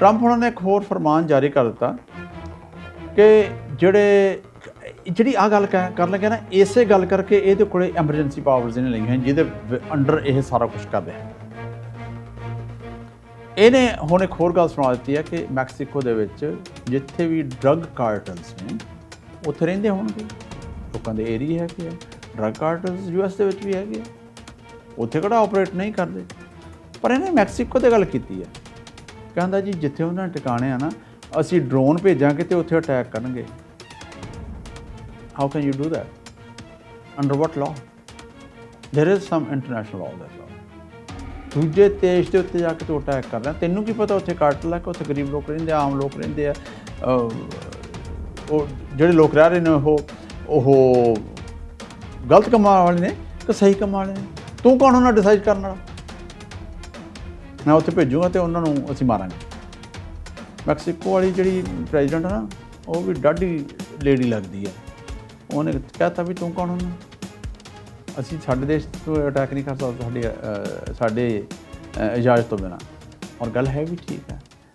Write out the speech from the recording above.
Trump ਉਹਨਾਂ ਨੇ ਇੱਕ ਹੋਰ ਫਰਮਾਨ ਜਾਰੀ ਕਰ ਦਿੱਤਾ ਕਿ ਜਿਹੜੇ, ਜਿਹੜੀ ਆ ਗੱਲ ਕਹਿ- ਕਰਨ ਲੱਗੇ ਨਾ, ਇਸੇ ਗੱਲ ਕਰਕੇ ਇਹਦੇ ਕੋਲੇ ਐਮਰਜੈਂਸੀ ਪਾਵਰਸ ਨੇ ਲਈਆਂ ਜਿਹਦੇ ਅੰਡਰ ਇਹ ਸਾਰਾ ਕੁਝ ਕਰਦੇ ਰਿਹਾ। ਇਹਨੇ ਹੁਣ ਇੱਕ ਹੋਰ ਗੱਲ ਸੁਣਾ ਦਿੱਤੀ ਹੈ ਕਿ ਮੈਕਸੀਕੋ ਦੇ ਵਿੱਚ ਜਿੱਥੇ ਵੀ ਡਰੱਗ ਕਾਰਟਲਸ ਨੇ, ਉੱਥੇ ਰਹਿੰਦੇ ਹੋਣਗੇ। ਲੋਕਾਂ ਦੇ ਏਰੀਆ ਹੈਗੇ ਆ ਡਰੱਗ ਕਾਰਟਲਸ ਯੂਐਸ ਦੇ ਵਿੱਚ ਵੀ ਹੈਗੇ ਆ। ਉੱਥੇ ਕਿਹੜਾ ਆਪਰੇਟ ਨਹੀਂ ਕਰਦੇ। ਪਰ ਇਹਨੇ ਮੈਕਸੀਕੋ ਤੇ ਗੱਲ ਕੀਤੀ ਹੈ। ਕਹਿੰਦਾ ਜੀ, ਜਿੱਥੇ ਉਹਨਾਂ ਨੇ ਟਿਕਾਣੇ ਆ ਨਾ, ਅਸੀਂ ਡਰੋਨ ਭੇਜਾਂਗੇ ਤੇ ਉੱਥੇ ਅਟੈਕ ਕਰਨਗੇ। How can you do that under what law there is some international law that law. ਦੂਜੇ ਦੇਸ਼ ਦੇ ਉੱਤੇ ਜਾ ਕੇ ਤੂੰ ਅਟੈਕ ਕਰ ਰਿਹਾ। ਤੈਨੂੰ ਕੀ ਪਤਾ ਉੱਥੇ ਕਾਟਲ ਹੈ ਕਿ ਉੱਥੇ ਗਰੀਬ ਲੋਕ ਰਹਿੰਦੇ ਆ, ਆਮ ਲੋਕ ਰਹਿੰਦੇ ਆ? ਉਹ ਜਿਹੜੇ ਲੋਕ ਰਹਿ ਰਹੇ ਨੇ, ਉਹ ਉਹ ਗਲਤ ਕੰਮਾਂ ਵਾਲੇ ਨੇ ਕਿ ਸਹੀ ਕੰਮਾਂ ਵਾਲੇ ਨੇ? ਤੂੰ ਕੌਣ ਉਹਨਾਂ ਡਿਸਾਈਡ ਕਰਨ ਵਾਲਾ? ਮੈਂ ਉੱਥੇ ਭੇਜੂਗਾ ਤੇ ਉਹਨਾਂ ਨੂੰ ਅਸੀਂ ਮਾਰਾਂਗੇ। ਮੈਕਸੀਕੋ ਵਾਲੀ ਜਿਹੜੀ ਪ੍ਰੈਜ਼ੀਡੈਂਟ ਹੈ ਨਾ ਉਹ ਵੀ ਡਾਢੀ ਲੇਡੀ ਲੱਗਦੀ ਹੈ ਉਹਨੇ ਕਹਤਾ ਵੀ ਤੂੰ ਕੌਣ ਹੁੰਦਾ? ਅਸੀਂ ਸਾਡੇ ਦੇਸ਼ ਤੋਂ ਅਟੈਕ ਨਹੀਂ ਕਰ ਸਕਦੇ ਸਾਡੇ ਅਹ, ਸਾਡੇ ਇਜਾਜ਼ਤ ਤੋਂ ਬਿਨਾ। ਔਰ ਗੱਲ ਹੈ ਵੀ ਠੀਕ ਹੈ।